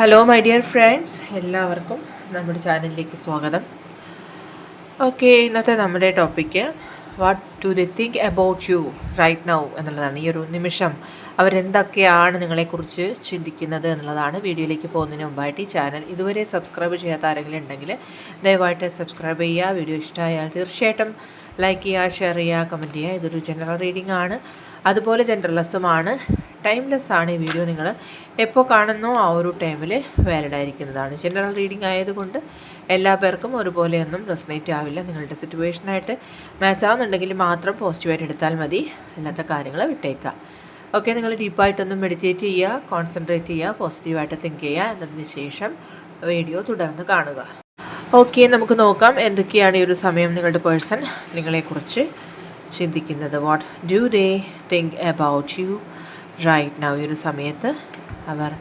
Hello my dear friends എല്ലാവർക്കും നമ്മുടെ ചാനലിലേക്ക് സ്വാഗതം. ഓക്കെ ഇന്നത്തെ നമ്മുടെ topic what do they think about you right now എന്നുള്ളതാണ് ഈ ഒരു നിമിഷം. അവരെന്തൊക്കെയാണ് നിങ്ങളെക്കുറിച്ച് ചിന്തിക്കുന്നത് എന്നുള്ളതാണ് വീഡിയോയിലേക്ക് പോകുന്നതിന് മുമ്പായിട്ട് ഈ ചാനൽ ഇതുവരെ സബ്സ്ക്രൈബ് ചെയ്യാത്ത ആരെങ്കിലും ഉണ്ടെങ്കിൽ ദയവായിട്ട് സബ്സ്ക്രൈബ് ചെയ്യുക. വീഡിയോ ഇഷ്ടമായാൽ തീർച്ചയായിട്ടും ലൈക്ക് ചെയ്യുക ഷെയർ ചെയ്യുക കമന്റ് ചെയ്യുക. ഇതൊരു ജനറൽ റീഡിംഗ് ആണ്. അതുപോലെ ജനറലസുമാണ് ടൈംലെസ് ആണ് ഈ വീഡിയോ നിങ്ങൾ എപ്പോൾ കാണുന്നോ ആ ഒരു ടൈമിൽ വാലിഡ് ആയിരിക്കുന്നതാണ്. ജനറൽ റീഡിംഗ് ആയതുകൊണ്ട് എല്ലാ പേർക്കും ഒരുപോലെയൊന്നും റെസനേറ്റ് ആവില്ല. നിങ്ങളുടെ സിറ്റുവേഷനായിട്ട് മാച്ച് ആവുന്നുണ്ടെങ്കിൽ മാത്രം പോസിറ്റീവായിട്ട് എടുത്താൽ മതി. അല്ലാത്ത കാര്യങ്ങൾ വിട്ടേക്കുക. ഓക്കെ നിങ്ങൾ ഡീപ്പായിട്ടൊന്നും മെഡിറ്റേറ്റ് ചെയ്യുക കോൺസെൻട്രേറ്റ് ചെയ്യുക പോസിറ്റീവായിട്ട് തിങ്ക് ചെയ്യുക. എന്നതിന് ശേഷം വീഡിയോ തുടർന്ന് കാണുക. ഓക്കെ നമുക്ക് നോക്കാം എന്തൊക്കെയാണ് ഈ ഒരു സമയം നിങ്ങളുടെ പേഴ്സൺ നിങ്ങളെക്കുറിച്ച് ചിന്തിക്കുന്നത്. What do they think about you right now ഈ ഒരു സമയത്ത് അവർ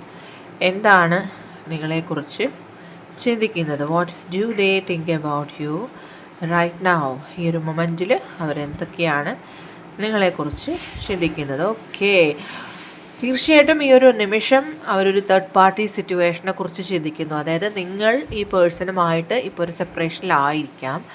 എന്താണ് നിങ്ങളെക്കുറിച്ച് ചിന്തിക്കുന്നത്? What do they think about you right now ഈ ഒരു മൊമെന്റിൽ അവരെന്തൊക്കെയാണ് നിങ്ങളെക്കുറിച്ച് ചിന്തിക്കുന്നത്? ഓക്കെ തീർച്ചയായിട്ടും ഈ ഒരു നിമിഷം അവരൊരു തേർഡ് പാർട്ടി സിറ്റുവേഷനെ കുറിച്ച് ചിന്തിക്കുന്നു. അതായത് നിങ്ങൾ ഈ പേഴ്സണുമായിട്ട് ഇപ്പോൾ ഒരു സെപ്പറേഷനിലായിരിക്കാം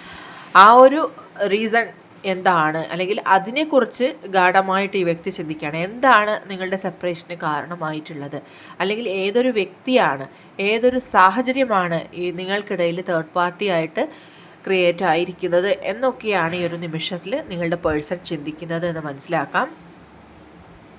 ആ ഒരു റീസൺ എന്താണ്? അല്ലെങ്കിൽ അതിനെക്കുറിച്ച് ഗാഠമായിട്ട് ഈ വ്യക്തി ചിന്തിക്കുകയാണ്. എന്താണ് നിങ്ങളുടെ സെപ്പറേഷന് കാരണമായിട്ടുള്ളത്? അല്ലെങ്കിൽ ഏതൊരു വ്യക്തിയാണ് ഏതൊരു സാഹചര്യമാണ് ഈ നിങ്ങൾക്കിടയിൽ തേർഡ് പാർട്ടി ആയിട്ട് ക്രിയേറ്റ് ആയിരിക്കുന്നത് എന്നൊക്കെയാണ് ഈ ഒരു നിമിഷത്തിൽ നിങ്ങളുടെ പേഴ്സൺ ചിന്തിക്കുന്നത് എന്ന് മനസ്സിലാക്കാം.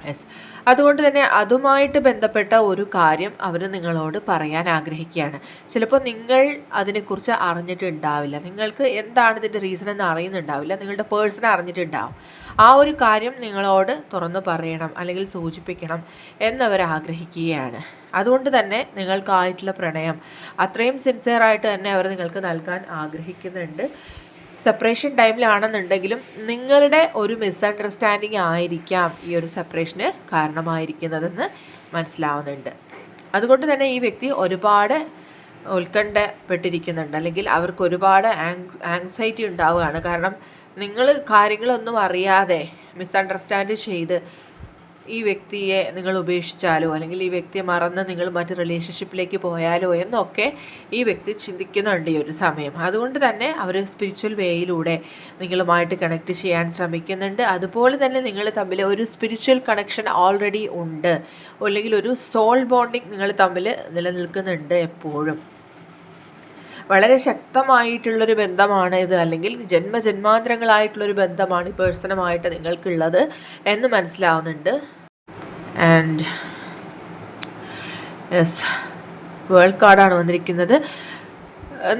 യെസ് അതുകൊണ്ട് തന്നെ അതുമായിട്ട് ബന്ധപ്പെട്ട ഒരു കാര്യം അവർ നിങ്ങളോട് പറയാൻ ആഗ്രഹിക്കുകയാണ്. ചിലപ്പോൾ നിങ്ങൾ അതിനെക്കുറിച്ച് അറിഞ്ഞിട്ടുണ്ടാവില്ല. നിങ്ങൾക്ക് എന്താണ് ഇതിന്റെ റീസൺ എന്ന് അറിയുന്നുണ്ടാവില്ല. നിങ്ങളുടെ പേഴ്സൺ അറിഞ്ഞിട്ടുണ്ടാവും. ആ ഒരു കാര്യം നിങ്ങളോട് തുറന്നു പറയണം അല്ലെങ്കിൽ സൂചിപ്പിക്കണം എന്നവർ ആഗ്രഹിക്കുകയാണ്. അതുകൊണ്ട് തന്നെ നിങ്ങൾക്കായിട്ടുള്ള പ്രണയം അത്രയും സിൻസിയറായിട്ട് തന്നെ അവർ നിങ്ങൾക്ക് നൽകാൻ ആഗ്രഹിക്കുന്നുണ്ട്. സെപ്പറേഷൻ ടൈമിലാണെന്നുണ്ടെങ്കിലും നിങ്ങളുടെ ഒരു മിസ്അണ്ടർസ്റ്റാൻഡിങ് ആയിരിക്കാം ഈ ഒരു സെപ്പറേഷന് കാരണമായിരിക്കുന്നതെന്ന് മനസ്സിലാവുന്നുണ്ട്. അതുകൊണ്ട് തന്നെ ഈ വ്യക്തി ഒരുപാട് ഉത്കണ്ഠപ്പെട്ടിരിക്കുന്നുണ്ട്. അല്ലെങ്കിൽ അവർക്ക് ഒരുപാട് ആങ്സൈറ്റി ഉണ്ടാവുകയാണ്. കാരണം നിങ്ങൾ കാര്യങ്ങളൊന്നും അറിയാതെ മിസ്അണ്ടർസ്റ്റാൻഡ് ചെയ്ത് ഈ വ്യക്തിയെ നിങ്ങൾ ഉപേക്ഷിച്ചാലോ അല്ലെങ്കിൽ ഈ വ്യക്തിയെ മറന്ന് നിങ്ങൾ മറ്റു റിലേഷൻഷിപ്പിലേക്ക് പോയാലോ എന്നൊക്കെ ഈ വ്യക്തി ചിന്തിക്കുന്നുണ്ട് ഈ ഒരു സമയം. അതുകൊണ്ട് തന്നെ അവർ സ്പിരിച്വൽ വേയിലൂടെ നിങ്ങളുമായിട്ട് കണക്ട് ചെയ്യാൻ ശ്രമിക്കുന്നുണ്ട്. അതുപോലെ തന്നെ നിങ്ങൾ തമ്മിൽ ഒരു സ്പിരിച്വൽ കണക്ഷൻ ഓൾറെഡി ഉണ്ട്. അല്ലെങ്കിൽ ഒരു സോൾ ബോണ്ടിങ് നിങ്ങൾ തമ്മിൽ നിലനിൽക്കുന്നുണ്ട് എപ്പോഴും. വളരെ ശക്തമായിട്ടുള്ളൊരു ബന്ധമാണ് ഇത്. അല്ലെങ്കിൽ ജന്മജന്മാന്തരങ്ങളായിട്ടുള്ളൊരു ബന്ധമാണ് ഈ പേഴ്സണുമായിട്ട് നിങ്ങൾക്കുള്ളത് എന്ന് മനസ്സിലാവുന്നുണ്ട്. ആൻഡ് യെസ് വേൾഡ് കാർഡാണ് വന്നിരിക്കുന്നത്.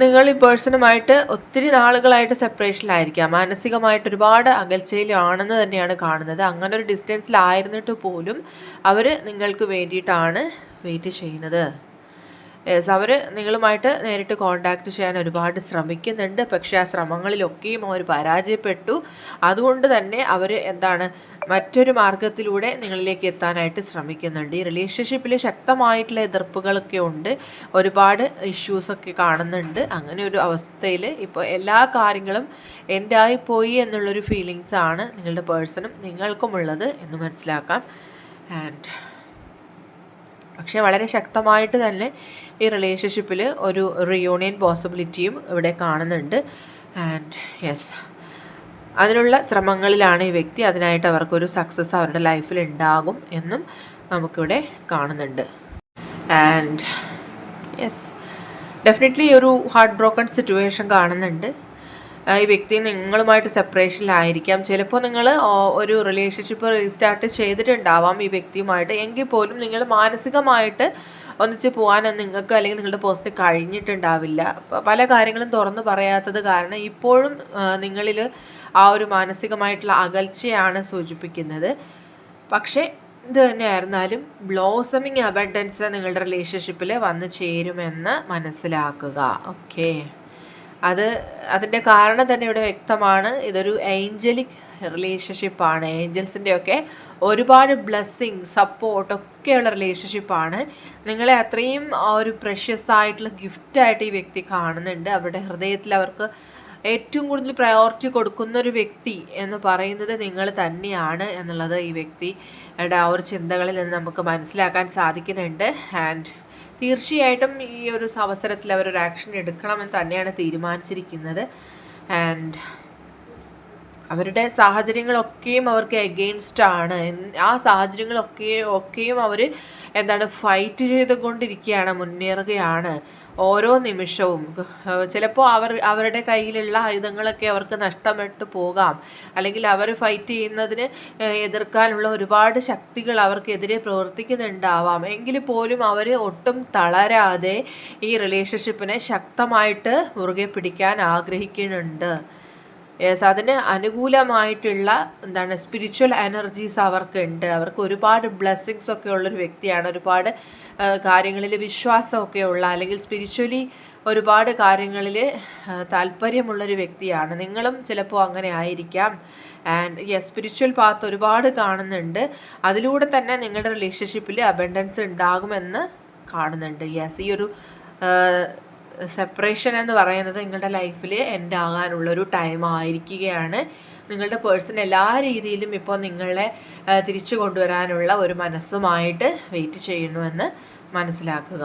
നിങ്ങൾ ഈ പേഴ്സണുമായിട്ട് ഒത്തിരി നാളുകളായിട്ട് സെപ്പറേഷനിലായിരിക്കാം മാനസികമായിട്ട് ഒരുപാട് അകൽച്ചയിലാണെന്ന് തന്നെയാണ് കാണുന്നത്. അങ്ങനെ ഒരു ഡിസ്റ്റൻസിലായിരുന്നിട്ട് പോലും അവർ നിങ്ങൾക്ക് വേണ്ടിയിട്ടാണ് വെയിറ്റ് ചെയ്യുന്നത്. യെസ് അവർ നിങ്ങളുമായിട്ട് നേരിട്ട് കോണ്ടാക്ട് ചെയ്യാൻ ഒരുപാട് ശ്രമിക്കുന്നുണ്ട്. പക്ഷേ ആ ശ്രമങ്ങളിലൊക്കെയും അവർ പരാജയപ്പെട്ടു. അതുകൊണ്ട് തന്നെ അവർ എന്താണ് മറ്റൊരു മാർഗത്തിലൂടെ നിങ്ങളിലേക്ക് എത്താനായിട്ട് ശ്രമിക്കുന്നുണ്ട്. ഈ റിലേഷൻഷിപ്പിൽ ശക്തമായിട്ടുള്ള എതിർപ്പുകളൊക്കെ ഉണ്ട്. ഒരുപാട് ഇഷ്യൂസൊക്കെ കാണുന്നുണ്ട്. അങ്ങനെ ഒരു അവസ്ഥയിൽ ഇപ്പോൾ എല്ലാ കാര്യങ്ങളും എന്റെ ആയിപ്പോയി എന്നുള്ളൊരു ഫീലിങ്സാണ് നിങ്ങളുടെ പേഴ്സണും നിങ്ങൾക്കുമുള്ളത് എന്ന് മനസ്സിലാക്കാം. ആൻഡ് പക്ഷേ വളരെ ശക്തമായിട്ട് തന്നെ ഈ റിലേഷൻഷിപ്പിൽ ഒരു റിയൂണിയൻ പോസിബിലിറ്റിയും ഇവിടെ കാണുന്നുണ്ട്. ആൻഡ് യെസ് അതിനുള്ള ശ്രമങ്ങളിലാണ് ഈ വ്യക്തി അതിനായിട്ട് അവർക്കൊരു സക്സസ് അവരുടെ ലൈഫിൽ ഉണ്ടാകും എന്നും നമുക്കിവിടെ കാണുന്നുണ്ട്. ആൻഡ് യെസ് ഡെഫിനറ്റ്ലി ഒരു ഹാർട്ട് ബ്രോക്കൺ സിറ്റുവേഷൻ കാണുന്നുണ്ട്. ഈ വ്യക്തി നിങ്ങളുമായിട്ട് സെപ്പറേഷനിലായിരിക്കാം ചിലപ്പോൾ നിങ്ങൾ ഒരു റിലേഷൻഷിപ്പ് റീസ്റ്റാർട്ട് ചെയ്തിട്ടുണ്ടാവാം ഈ വ്യക്തിയുമായിട്ട്. എങ്കിൽ പോലും നിങ്ങൾ മാനസികമായിട്ട് ഒന്നിച്ച് പോകാൻ നിങ്ങൾക്ക് അല്ലെങ്കിൽ നിങ്ങളുടെ പോസ്റ്റ് കഴിഞ്ഞിട്ടുണ്ടാവില്ല. പല കാര്യങ്ങളും തുറന്നു പറയാത്തത് കാരണം ഇപ്പോഴും നിങ്ങളിൽ ആ ഒരു മാനസികമായിട്ടുള്ള അകൽച്ചയാണ് സൂചിപ്പിക്കുന്നത്. പക്ഷേ ഇത് തന്നെയായിരുന്നാലും ബ്ലോസമിങ് അബൻഡൻസ് നിങ്ങളുടെ റിലേഷൻഷിപ്പിൽ വന്നു ചേരുമെന്ന് മനസ്സിലാക്കുക. ഓക്കേ അത് അതിന്റെ കാരണം തന്നെ ഇവിടെ വ്യക്തമാണ്. ഇതൊരു ഏഞ്ചലിക് റിലേഷൻഷിപ്പാണ്. ഏഞ്ചൽസിന്റെയൊക്കെ ഒരുപാട് ബ്ലെസ്സിങ് സപ്പോർട്ട് ഒക്കെയുള്ള റിലേഷൻഷിപ്പാണ്. നിങ്ങളെ അത്രയും ഒരു പ്രഷ്യസ് ആയിട്ടുള്ള ഗിഫ്റ്റായിട്ട് ഈ വ്യക്തി കാണുന്നുണ്ട്. അവരുടെ ഹൃദയത്തിൽ അവർക്ക് ഏറ്റവും കൂടുതൽ പ്രയോറിറ്റി കൊടുക്കുന്ന ഒരു വ്യക്തി എന്ന് പറയുന്നത് നിങ്ങൾ തന്നെയാണ് എന്നുള്ളത് ഈ വ്യക്തിയുടെ ആ ഒരു ചിന്തകളിൽ നിന്ന് നമുക്ക് മനസ്സിലാക്കാൻ സാധിക്കുന്നുണ്ട്. ആൻഡ് തീർച്ചയായിട്ടും ഈ ഒരു അവസരത്തിൽ അവരൊരു ആക്ഷൻ എടുക്കണമെന്ന് തന്നെയാണ് തീരുമാനിച്ചിരിക്കുന്നത്. ആൻഡ് അവരുടെ സാഹചര്യങ്ങളൊക്കെയും അവർക്ക് എഗെയിൻസ്റ്റ് ആണ്. ആ സാഹചര്യങ്ങളൊക്കെ ഒക്കെയും അവർ എന്താണ് ഫൈറ്റ് ചെയ്തുകൊണ്ടിരിക്കുകയാണ് മുന്നേറുകയാണ്. ഓരോ നിമിഷവും. ചിലപ്പോൾ അവർ അവരുടെ കയ്യിലുള്ള ആയുധങ്ങളൊക്കെ അവർക്ക് നഷ്ടപ്പെട്ടു പോകാം. അല്ലെങ്കിൽ അവർ ഫൈറ്റ് ചെയ്യുന്നതിന് എതിർക്കാനുള്ള ഒരുപാട് ശക്തികൾ അവർക്കെതിരെ പ്രവർത്തിക്കുന്നുണ്ടാവാം. എങ്കിൽ പോലും അവർ ഒട്ടും തളരാതെ ഈ റിലേഷൻഷിപ്പിനെ ശക്തമായിട്ട് മുറുകെ പിടിക്കാൻ ആഗ്രഹിക്കുന്നുണ്ട്. യെസ് അതിന് അനുകൂലമായിട്ടുള്ള എന്താണ് സ്പിരിച്വൽ എനർജീസ് അവർക്ക് ഉണ്ട് അവർക്ക് ഒരുപാട് ബ്ലെസ്സിങ്സ് ഒക്കെ ഉള്ളൊരു വ്യക്തിയാണ്. ഒരുപാട് കാര്യങ്ങളിൽ വിശ്വാസമൊക്കെ ഉള്ള അല്ലെങ്കിൽ സ്പിരിച്വലി ഒരുപാട് കാര്യങ്ങളിൽ താല്പര്യമുള്ളൊരു വ്യക്തിയാണ്. നിങ്ങളും ചിലപ്പോൾ അങ്ങനെ ആയിരിക്കാം. ആൻഡ് യെസ് സ്പിരിച്വൽ പാത്ത് ഒരുപാട് കാണുന്നുണ്ട്. അതിലൂടെ തന്നെ നിങ്ങളുടെ റിലേഷൻഷിപ്പിൽ അബൻഡൻസ് ഉണ്ടാകുമെന്ന് കാണുന്നുണ്ട്. യെസ് ഈ ഒരു സെപ്പറേഷൻ എന്ന് പറയുന്നത് നിങ്ങളുടെ ലൈഫിൽ എൻഡ് ആകാനുള്ളൊരു ടൈം ആയിരിക്കുകയാണ്. നിങ്ങളുടെ പേഴ്സൺ എല്ലാ രീതിയിലും ഇപ്പോൾ നിങ്ങളെ തിരിച്ചു കൊണ്ടുവരാനുള്ള ഒരു മനസ്സുമായിട്ട് വെയിറ്റ് ചെയ്യുന്നുവെന്ന് മനസ്സിലാക്കുക.